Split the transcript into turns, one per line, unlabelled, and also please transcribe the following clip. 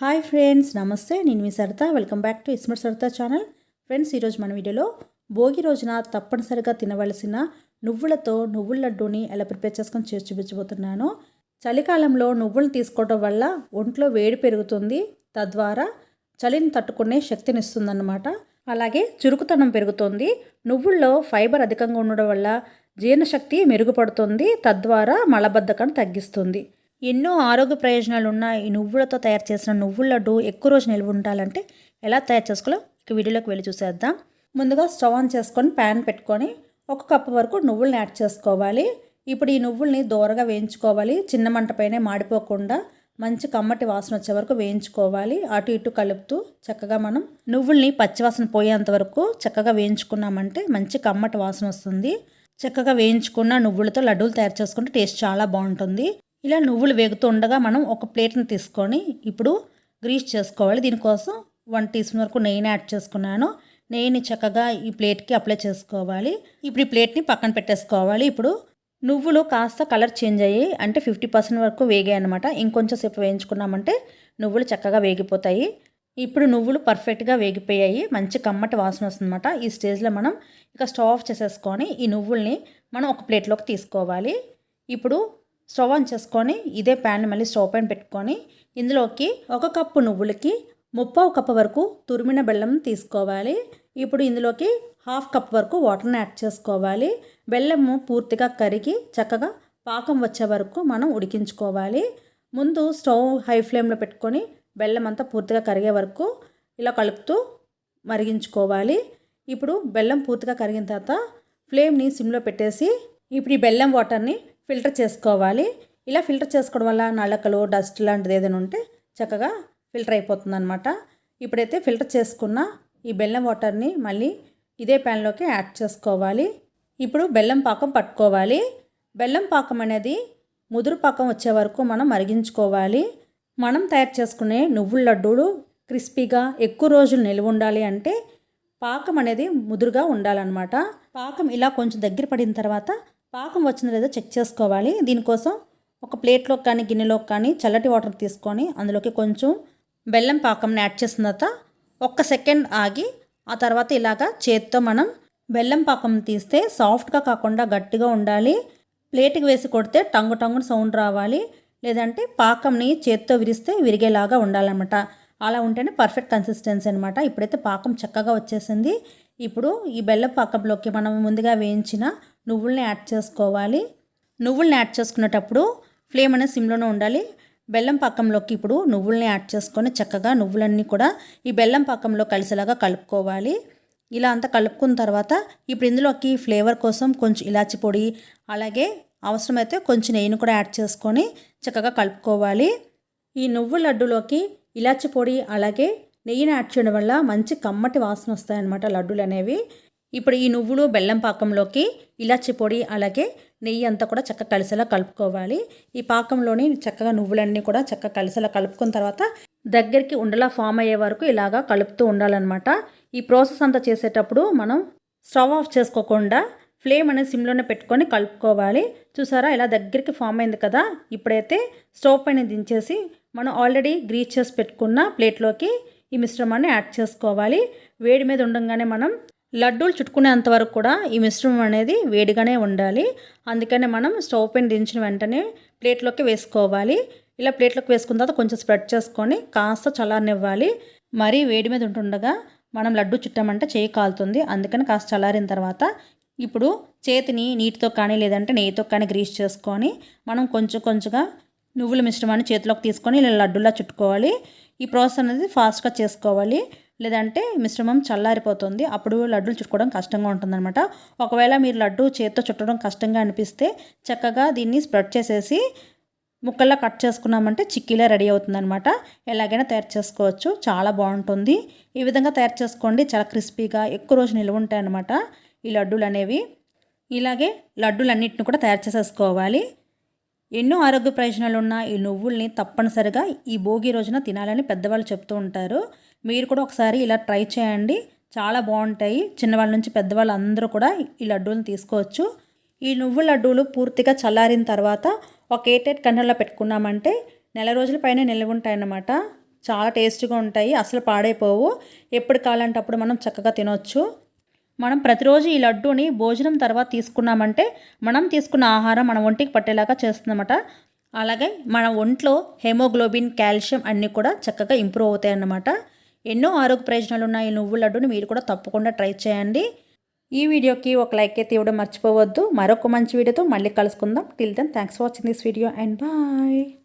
Hi friends నమస్తే. నేను మీ Saritha. Welcome back to Ismart Saritha channel. Friends ఈరోజు మన వీడియోలో భోగి రోజున తప్పనిసరిగా తినవలసిన నువ్వులతో నువ్వుల లడ్డూని ఎలా ప్రిపేర్ చేసుకొని చేసి చూపించబోతున్నాను. చలికాలంలో నువ్వులు తీసుకోవడం వల్ల ఒంట్లో వేడి పెరుగుతుంది. తద్వారా చలిని తట్టుకునే శక్తినిస్తుందన్నమాట అలాగే చురుకుతనం పెరుగుతుంది. నువ్వుల్లో ఫైబర్ అధికంగా ఉండడం వల్ల జీర్ణశక్తి మెరుగుపడుతుంది. తద్వారా మలబద్ధకం తగ్గిస్తుంది. ఎన్నో ఆరోగ్య ప్రయోజనాలు ఉన్న ఈ నువ్వులతో తయారు చేసిన నువ్వుల లడ్డు ఎక్కువ రోజు నిల్వ ఉండాలంటే ఎలా తయారు చేసుకోవాలో ఇక వీడియోలోకి వెళ్ళి చూసేద్దాం. ముందుగా స్టవ్ ఆన్ చేసుకొని ప్యాన్ పెట్టుకొని ఒక కప్పు వరకు నువ్వులను యాడ్ చేసుకోవాలి. ఇప్పుడు ఈ నువ్వుల్ని దూరగా వేయించుకోవాలి. చిన్న మంటపైనే మాడిపోకుండా మంచి కమ్మటి వాసన వచ్చే వరకు వేయించుకోవాలి. అటు ఇటు కలుపుతూ చక్కగా మనం నువ్వుల్ని పచ్చివాసన పోయేంత వరకు చక్కగా వేయించుకున్నామంటే మంచి కమ్మటి వాసన వస్తుంది. చక్కగా వేయించుకున్న నువ్వులతో లడ్డూలు తయారు చేసుకుంటే టేస్ట్ చాలా బాగుంటుంది. ఇలా నువ్వులు వేగుతూ ఉండగా మనం ఒక ప్లేట్ని తీసుకొని ఇప్పుడు గ్రీస్ చేసుకోవాలి. దీనికోసం వన్ టీ స్పూన్ వరకు నెయ్యిని యాడ్ చేసుకున్నాను. నెయ్యిని చక్కగా ఈ ప్లేట్కి అప్లై చేసుకోవాలి. ఇప్పుడు ఈ ప్లేట్ని పక్కన పెట్టేసుకోవాలి. ఇప్పుడు నువ్వులు కాస్త కలర్ చేంజ్ అయ్యి అంటే ఫిఫ్టీ పర్సెంట్ వరకు వేగాయి అనమాట ఇంకొంచెం సేపు వేయించుకున్నామంటే నువ్వులు చక్కగా వేగిపోతాయి. ఇప్పుడు నువ్వులు పర్ఫెక్ట్గా వేగిపోయాయి. మంచి కమ్మటి వాసన వస్తుందన్నమాట. ఈ స్టేజ్లో మనం ఇక స్టవ్ ఆఫ్ చేసేసుకొని ఈ నువ్వుల్ని మనం ఒక ప్లేట్లోకి తీసుకోవాలి. ఇప్పుడు స్టవ్ ఆన్ చేసుకొని ఇదే ప్యాన్ మళ్ళీ స్టవ్ పైన పెట్టుకొని ఇందులోకి ఒక కప్పు నువ్వులకి ముప్పావు కప్పు వరకు తురిమిన బెల్లం తీసుకోవాలి. ఇప్పుడు ఇందులోకి హాఫ్ కప్ వరకు వాటర్ని యాడ్ చేసుకోవాలి. బెల్లము పూర్తిగా కరిగి చక్కగా పాకం వచ్చే వరకు మనం ఉడికించుకోవాలి. ముందు స్టవ్ హై ఫ్లేమ్లో పెట్టుకొని బెల్లం అంతా పూర్తిగా కరిగే వరకు ఇలా కలుపుతూ మరిగించుకోవాలి. ఇప్పుడు బెల్లం పూర్తిగా కరిగిన తర్వాత ఫ్లేమ్ని సిమ్లో పెట్టేసి ఇప్పుడు ఈ బెల్లం వాటర్ని ఫిల్టర్ చేసుకోవాలి. ఇలా ఫిల్టర్ చేసుకోవడం వల్ల నలకలు డస్ట్ లాంటిది ఏదైనా ఉంటే చక్కగా ఫిల్టర్ అయిపోతుందన్నమాట. ఇప్పుడైతే ఫిల్టర్ చేసుకున్న ఈ బెల్లం వాటర్ని మళ్ళీ ఇదే ప్యాన్లోకి యాడ్ చేసుకోవాలి. ఇప్పుడు బెల్లం పాకం పట్టుకోవాలి. బెల్లం పాకం అనేది ముదురు పాకం వచ్చే వరకు మనం మరిగించుకోవాలి. మనం తయారు చేసుకునే నువ్వుల లడ్డూలు క్రిస్పీగా ఎక్కువ రోజులు నిల్వ ఉండాలి అంటే పాకం అనేది ముదురుగా ఉండాలన్నమాట. పాకం ఇలా కొంచెం దగ్గర పడిన తర్వాత పాకం వచ్చిందో లేదో చెక్ చేసుకోవాలి. దీనికోసం ఒక ప్లేట్లోకి కానీ గిన్నెలోకి కానీ చల్లటి వాటర్ తీసుకొని అందులోకి కొంచెం బెల్లం పాకంని యాడ్ చేసిన తర్వాత ఒక్క సెకండ్ ఆగి ఆ తర్వాత ఇలాగా చేత్తో మనం బెల్లం పాకం తీస్తే సాఫ్ట్గా కాకుండా గట్టిగా ఉండాలి. ప్లేట్కి వేసి కొడితే టంగు టంగున సౌండ్ రావాలి. లేదంటే పాకంని చేత్తో విరిస్తే విరిగేలాగా ఉండాలన్నమాట. అలా ఉంటేనే పర్ఫెక్ట్ కన్సిస్టెన్సీ అనమాట ఇప్పుడైతే పాకం చక్కగా వచ్చేసింది. ఇప్పుడు ఈ బెల్లం పాకంలోకి మనం ముందుగా వేయించిన నువ్వుల్ని యాడ్ చేసుకోవాలి. నువ్వుల్ని యాడ్ చేసుకునేటప్పుడు ఫ్లేమ్ అనేది సిమ్లోనే ఉండాలి. బెల్లం పాకంలోకి ఇప్పుడు నువ్వుల్ని యాడ్ చేసుకొని చక్కగా నువ్వులన్నీ కూడా ఈ బెల్లం పాకంలో కలిసేలాగా కలుపుకోవాలి. ఇలా అంతా కలుపుకున్న తర్వాత ఇప్పుడు ఇందులోకి ఫ్లేవర్ కోసం కొంచెం ఇలాచి పొడి అలాగే అవసరమైతే కొంచెం నెయ్యిని కూడా యాడ్ చేసుకొని చక్కగా కలుపుకోవాలి. ఈ నువ్వు లడ్డులోకి ఇలాచి పొడి అలాగే నెయ్యిని యాడ్ చేయడం వల్ల మంచి కమ్మటి వాసన వస్తాయన్నమాట లడ్డూలు అనేవి ఇప్పుడు ఈ నువ్వులు బెల్లం పాకంలోకి ఇలాచి పొడి అలాగే నెయ్యి అంతా కూడా చక్కగా కలిసేలా కలుపుకోవాలి. ఈ పాకంలోని చక్కగా నువ్వులన్నీ కూడా చక్కగా కలిసేలా కలుపుకున్న తర్వాత దగ్గరికి ఉండలా ఫామ్ అయ్యే వరకు ఇలాగా కలుపుతూ ఉండాలన్నమాట. ఈ ప్రాసెస్ అంతా చేసేటప్పుడు మనం స్టవ్ ఆఫ్ చేసుకోకుండా ఫ్లేమ్ అనేది సిమ్లోనే పెట్టుకొని కలుపుకోవాలి. చూసారా ఇలా దగ్గరికి ఫామ్ అయింది కదా ఇప్పుడైతే స్టవ్ పైన దించేసి మనం ఆల్రెడీ గ్రీచ్ చేసి పెట్టుకున్న ప్లేట్లోకి ఈ మిశ్రమాన్ని యాడ్ చేసుకోవాలి. వేడి మీద ఉండగానే మనం లడ్డూలు చుట్టుకునేంత వరకు కూడా ఈ మిశ్రమం అనేది వేడిగానే ఉండాలి. అందుకనే మనం స్టవ్ పైన దించిన వెంటనే ప్లేట్లోకి వేసుకోవాలి. ఇలా ప్లేట్లోకి వేసుకున్న తర్వాత కొంచెం స్ప్రెడ్ చేసుకొని కాస్త చల్లారనివ్వాలి. మరీ వేడి మీద ఉంటుండగా మనం లడ్డు చుట్టామంటే చేయి కాలుతుంది. అందుకని కాస్త చల్లారిన తర్వాత ఇప్పుడు చేతిని నీటితో కానీ లేదంటే నెయ్యితో కానీ గ్రీస్ చేసుకొని మనం కొంచెం కొంచెంగా నువ్వుల మిశ్రమాన్ని చేతిలోకి తీసుకొని ఇలా లడ్డులా చుట్టుకోవాలి. ఈ ప్రాసెస్ అనేది ఫాస్ట్గా చేసుకోవాలి. లేదంటే మిశ్రమం చల్లారిపోతుంది. అప్పుడు లడ్డూలు చుట్టుకోవడం కష్టంగా ఉంటుందన్నమాట. ఒకవేళ మీరు లడ్డు చేత్తో చుట్టడం కష్టంగా అనిపిస్తే చక్కగా దీన్ని స్ప్రెడ్ చేసేసి ముక్కల్లా కట్ చేసుకున్నామంటే చిక్కీలా రెడీ అవుతుందన్నమాట. ఎలాగైనా తయారు చేసుకోవచ్చు. చాలా బాగుంటుంది. ఈ విధంగా తయారు చేసుకోండి. చాలా క్రిస్పీగా ఎక్కువ రోజు నిల్వ ఉంటాయి అన్నమాట ఈ లడ్డూలు అనేవి. ఇలాగే లడ్డూలన్నింటిని కూడా తయారు చేసేసుకోవాలి. ఎన్నో ఆరోగ్య ప్రయోజనాలున్న ఈ నువ్వుల్ని తప్పనిసరిగా ఈ భోగి రోజున తినాలని పెద్దవాళ్ళు చెప్తూ ఉంటారు. మీరు కూడా ఒకసారి ఇలా ట్రై చేయండి. చాలా బాగుంటాయి. చిన్నవాళ్ళ నుంచి పెద్దవాళ్ళు అందరూ కూడా ఈ లడ్డూలను తీసుకోవచ్చు. ఈ నువ్వు లడ్డూలు పూర్తిగా చల్లారిన తర్వాత ఒక ఎయిట్ ఎయిట్ కంటెంట్లో పెట్టుకున్నామంటే నెల రోజుల పైన నిల్వ ఉంటాయన్నమాట చాలా టేస్ట్గా ఉంటాయి. అసలు పాడైపోవు. ఎప్పుడు కావాలంటే అప్పుడు మనం చక్కగా తినొచ్చు. మనం ప్రతిరోజు ఈ లడ్డూని భోజనం తర్వాత తీసుకున్నామంటే మనం తీసుకున్న ఆహారం మన ఒంటికి పట్టేలాగా చేస్తుందన్నమాట. అలాగే మన ఒంట్లో హెమోగ్లోబిన్ కాల్షియం అన్నీ కూడా చక్కగా ఇంప్రూవ్ అవుతాయి అన్నమాట ఎన్నో ఆరోగ్య ప్రయోజనాలు ఉన్న ఈ నువ్వు లడ్డుని మీరు కూడా తప్పకుండా ట్రై చేయండి. ఈ వీడియోకి ఒక లైక్ అయితే ఇవ్వడం మర్చిపోవద్దు. మరొక మంచి వీడియోతో మళ్ళీ కలుసుకుందాం. Till then thanks for watching this video and bye